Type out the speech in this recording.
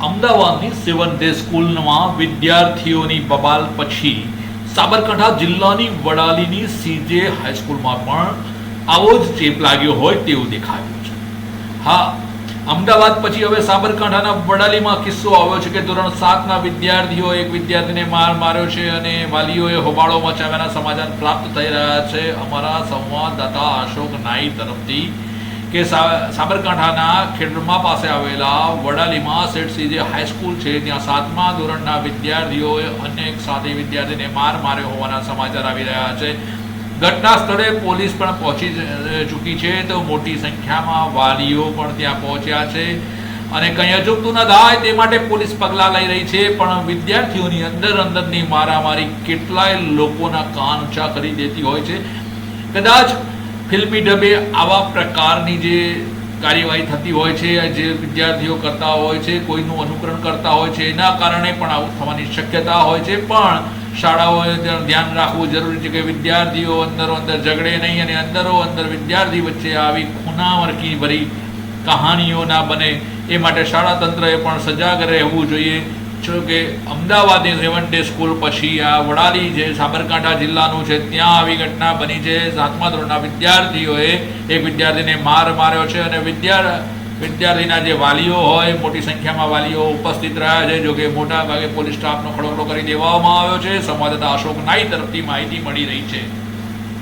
અમદાવાદની seven day સ્કૂલમાં વિદ્યાર્થીઓની બબાલ પછી સાબરકાંઠા જિલ્લાની વડાલીની સીજે હાઈસ્કૂલમાં પણ આવો જ ચેપ લાગ્યો હોય તેવું દેખાયું છે. હા, અમદાવાદ પછી હવે સાબરકાંઠાના વડાલીમાં કિસ્સો આવ્યો છે કે ધોરણ સાતના વિદ્યાર્થીઓ એક વિદ્યાર્થીને માર માર્યો છે અને વાલીઓએ હોબાળો મચાવ્યાના સમાચાર પ્રાપ્ત થઈ રહ્યા છે. અમારા સંવાદદાતા અશોક નાઈ તરફથી કે સાબરકાંઠાના ખેડરમા પાસે આવેલા વડાલીમાં સેઠ સીજે હાઈસ્કૂલ છે. ત્યાં સાતમા ધોરણના વિદ્યાર્થીઓએ અન્ય એક સાથી વિદ્યાર્થીને માર માર્યો હોવાના સમાચાર આવી રહ્યા છે. ઘટના સ્થળે પોલીસ પણ પહોંચી ચૂકી છે. તો મોટી સંખ્યામાં વાલીઓ પણ ત્યાં પહોંચ્યા છે. અને કંઈ અજુગતું ન થાય તે માટે પોલીસ પગલાં લઈ રહી છે. પણ વિદ્યાર્થીઓની અંદર અંદરની મારામારી કેટલાય લોકોના કાન ઊંચા કરી દેતી હોય છે. કદાચ ફિલ્મી ઢબે આવા પ્રકારની જે કાર્યવાહી થતી હોય છે, જે વિદ્યાર્થીઓ કરતા હોય છે, કોઈનું અનુકરણ કરતા હોય છે, એના કારણે પણ આવું થવાની શક્યતા હોય છે. પણ શાળાઓએ ધ્યાન રાખવું જરૂરી છે કે વિદ્યાર્થીઓ અંદરો અંદર ઝઘડે નહીં અને અંદરો અંદર વિદ્યાર્થી વચ્ચે આવી ખૂનાવરકી ભરી કહાનીઓ ના બને. એ માટે શાળા તંત્રએ પણ સજાગ રહેવું જોઈએ. જો કે અમદાવાદની સેવન ડે સ્કૂલ પછી આ વડાલી જે સાબરકાંઠા જિલ્લાનું છે, ત્યાં આવી ઘટના બની છે. સાતમા ધોરણના વિદ્યાર્થીઓએ એક વિદ્યાર્થીને માર માર્યો છે અને વિદ્યા વિદ્યાર્થીના જે વાલીઓ હોય, મોટી સંખ્યામાં વાલીઓ ઉપસ્થિત રહ્યા છે જો કે મોટા ભાગે પોલીસ સ્ટાફનો ખડોખડો કરી દેવામાં આવ્યો છે. સંવાદદાતા અશોક નાઈ તરફથી માહિતી મળી રહી છે.